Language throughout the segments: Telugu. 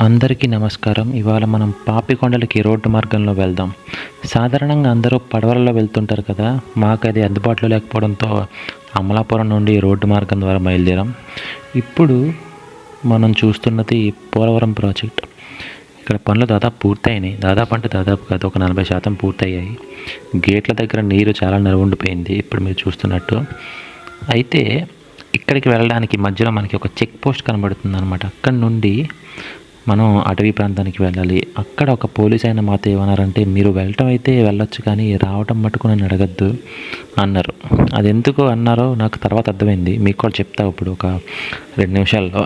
అందరికీ నమస్కారం. ఇవాళ మనం పాపికొండలకి రోడ్డు మార్గంలో వెళ్దాం. సాధారణంగా అందరూ పడవలలో వెళ్తుంటారు కదా. మాకు అది అందుబాటులో లేకపోవడంతో అమలాపురం నుండి రోడ్డు మార్గం ద్వారా బయలుదేరాం. ఇప్పుడు మనం చూస్తున్నది పోలవరం ప్రాజెక్ట్. ఇక్కడ పనులు దాదాపు పూర్తయినాయి. దాదాపు అంటే దాదాపు కాదు ఒక నలభై శాతం పూర్తయ్యాయి. గేట్ల దగ్గర నీరు చాలా నిలవుండిపోయింది ఇప్పుడు మీరు చూస్తున్నట్టు. అయితే ఇక్కడికి వెళ్ళడానికి మధ్యలో మనకి ఒక చెక్ పోస్ట్ కనబడుతుంది అనమాట అక్కడి నుండి మనం అటవీ ప్రాంతానికి వెళ్ళాలి. అక్కడ ఒక పోలీస్ అయిన మాతో ఏమన్నారంటే మీరు వెళ్ళటం అయితే వెళ్ళొచ్చు కానీ రావటం మటుకు నన్ను అడగద్దు అన్నారు. అది ఎందుకు అన్నారో నాకు తర్వాత అర్థమైంది. మీకు కూడా చెప్తా ఇప్పుడు ఒక రెండు నిమిషాల్లో.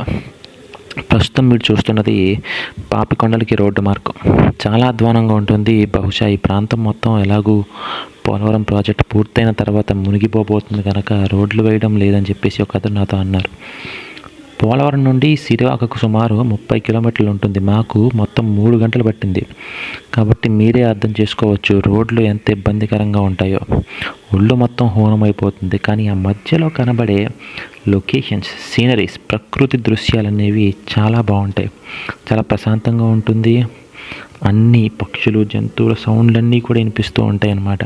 ప్రస్తుతం మీరు చూస్తున్నది పాపికొండలకి రోడ్డు మార్గం. చాలా అధ్వానంగా ఉంటుంది. బహుశా ఈ ప్రాంతం మొత్తం ఎలాగూ పోలవరం ప్రాజెక్ట్ పూర్తయిన తర్వాత మునిగిపోబోతుంది కనుక రోడ్లు వేయడం లేదని చెప్పేసి ఒక అతను నాతో అన్నారు. పోలవరం నుండి సిరివాకకు సుమారు ముప్పై కిలోమీటర్లు ఉంటుంది. మాకు మొత్తం మూడు గంటలు పట్టింది. కాబట్టి మీరే అర్థం చేసుకోవచ్చు రోడ్లు ఎంత ఇబ్బందికరంగా ఉంటాయో. ఒళ్ళు మొత్తం హోనమైపోతుంది. కానీ ఆ మధ్యలో కనబడే లొకేషన్స్ సీనరీస్ ప్రకృతి దృశ్యాలు అనేవి చాలా బాగుంటాయి. చాలా ప్రశాంతంగా ఉంటుంది. అన్ని పక్షులు జంతువుల సౌండ్లన్నీ కూడా వినిపిస్తూ ఉంటాయి అన్నమాట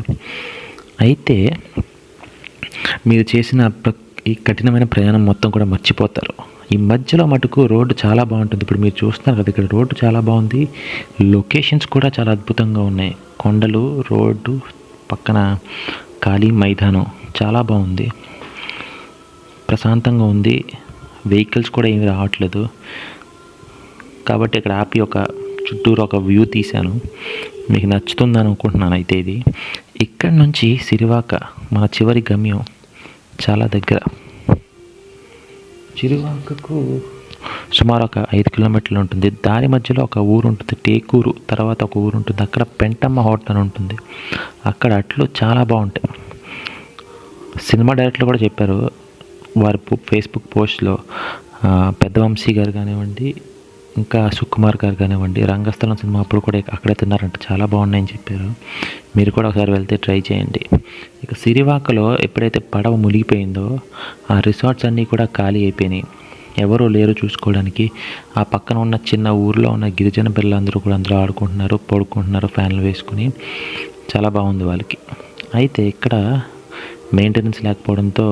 అయితే మీరు చేసిన ప్ర ఈ కఠినమైన ప్రయాణం మొత్తం కూడా మర్చిపోతారు. ఈ మధ్యలో మటుకు రోడ్డు చాలా బాగుంటుంది. ఇప్పుడు మీరు చూస్తున్నారు కదా ఇక్కడ రోడ్డు చాలా బాగుంది. లొకేషన్స్ కూడా చాలా అద్భుతంగా ఉన్నాయి. కొండలు రోడ్డు పక్కన ఖాళీ మైదానం చాలా బాగుంది. ప్రశాంతంగా ఉంది. వెహికల్స్ కూడా ఏమి రావట్లేదు. కాబట్టి ఇక్కడ ఆపి ఒక చుట్టూరు ఒక వ్యూ తీశాను. మీకు నచ్చుతుందని అనుకుంటున్నాను అయితే ఇది. ఇక్కడ నుంచి సిరివాక మన చివరి గమ్యం చాలా దగ్గర. చిరువాంకకు సుమారు ఒక ఐదు కిలోమీటర్లు ఉంటుంది. దారి మధ్యలో ఒక ఊరు ఉంటుంది టేకూరు. తర్వాత ఒక ఊరు ఉంటుంది. అక్కడ పెంటమ్మ హోటల్ అని ఉంటుంది. అక్కడ అట్లు చాలా బాగుంటాయి. సినిమా డైరెక్టర్లు కూడా చెప్పారు. వారి ఫేస్బుక్ పోస్ట్లో పెద్ద వంశీ గారు కానివ్వండి ఇంకా సుకుమార్ గారు కానివ్వండి రంగస్థలం సినిమా అప్పుడు కూడా అక్కడే తిన్నారంట. చాలా బాగున్నాయని చెప్పారు. మీరు కూడా ఒకసారి వెళ్తే ట్రై చేయండి. ఇక సిరివాకలో ఎప్పుడైతే పడవ మునిగిపోయిందో ఆ రిసార్ట్స్ అన్నీ కూడా ఖాళీ అయిపోయినాయి. ఎవరూ లేరు చూసుకోవడానికి. ఆ పక్కన ఉన్న చిన్న ఊర్లో ఉన్న గిరిజన పిల్లలందరూ కూడా అందరూ ఆడుకుంటున్నారు పడుకుంటున్నారు ఫ్యాన్లు వేసుకుని. చాలా బాగుంది వాళ్ళకి. అయితే ఇక్కడ మెయింటెనెన్స్ లేకపోవడంతో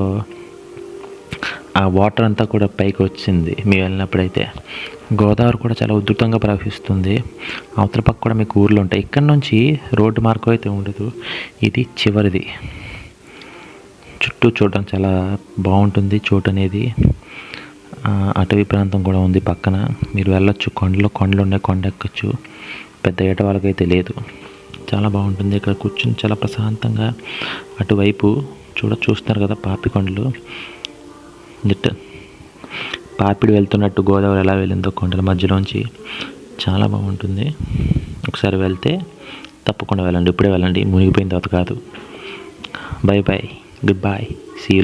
ఆ వాటర్ అంతా కూడా పైకి వచ్చింది మేము వెళ్ళినప్పుడైతే. గోదావరి కూడా చాలా ఉధృతంగా ప్రవహిస్తుంది. అవతల పక్క కూడా మీకు ఊర్లో ఉంటాయి. ఇక్కడ నుంచి రోడ్డు మార్గం అయితే ఉండదు. ఇది చివరిది. చుట్టూ చూడడం చాలా బాగుంటుంది. చోటు అనేది అటవీ ప్రాంతం కూడా ఉంది పక్కన. మీరు వెళ్ళొచ్చు. కొండలో కొండలు ఉన్నాయి. కొండ ఎక్కొచ్చు. పెద్ద ఏట వాళ్ళకైతే లేదు. చాలా బాగుంటుంది. ఇక్కడ కూర్చుని చాలా ప్రశాంతంగా అటువైపు చూడ చూస్తున్నారు కదా పాపి కొండలు పాపిడి వెళ్తున్నట్టు గోదావరి ఎలా వెళ్ళిందో కొండల మధ్యలోంచి చాలా బాగుంటుంది. ఒకసారి వెళ్తే తప్పకుండా వెళ్ళండి. ఇప్పుడే వెళ్ళండి. మునిగిపోయిన తర్వాత కాదు. Bye bye good bye